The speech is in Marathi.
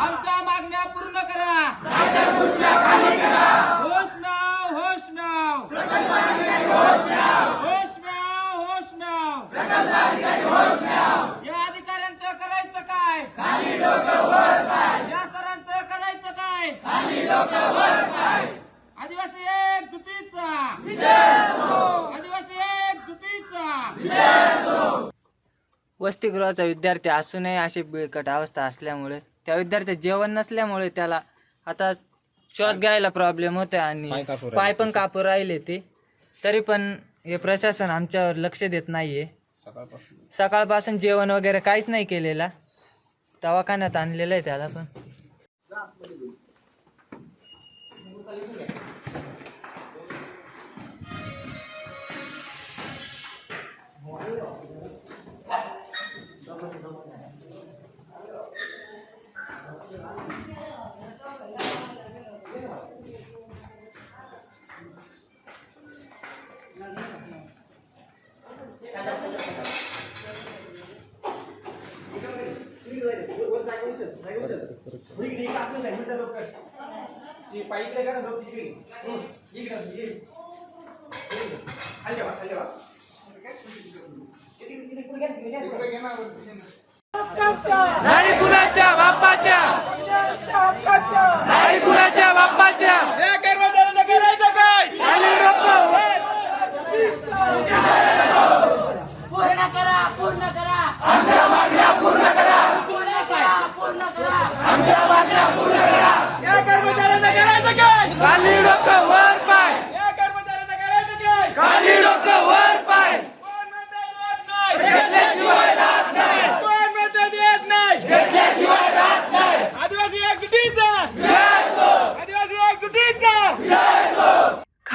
आमच्या मागण्या पूर्ण करा. होश नाव होश नाव. होश नाव होश नाव. या अधिकाऱ्यांचं करायचं काय? या सरांचं करायचं काय? आदिवासी एक जुटीचा आदिवासी एक जुटीचा वसतिगृहाचा विद्यार्थी असूनही अशी बिळकट अवस्था असल्यामुळे त्या विद्यार्थी जेवण नसल्यामुळे त्याला आता श्वास घ्यायला प्रॉब्लेम होते आणि पाय पण कापू राहिले ते. तरी पण हे प्रशासन आमच्यावर लक्ष देत नाहीये. सकाळपासून जेवण वगैरे काहीच नाही केलेला. दवाखान्यात आणलेलं आहे त्याला पण. नाही कुणाच्या बाप्पाच्या नाही कुणाच्या बाप्पाच्या या कर्मचाऱ्यांना करायचं काय खाली डोकं पूर्ण करा पूर्ण करा आमच्या मागण्या पूर्ण करा पूर्ण करा पूर्ण करा या कर्मचाऱ्यांना करायचं काय खाली डोकं वर पाय या कर्मचाऱ्यांना करायचं काय खाली डोकं वर पाय कोण म्हणतंय देत नाही घेतल्याशिवाय राहत नाही कोण म्हणतंय देत नाही घेतल्याशिवाय राहत नाही आदिवासी एकजुटीचा आदिवासी एकजुटीचा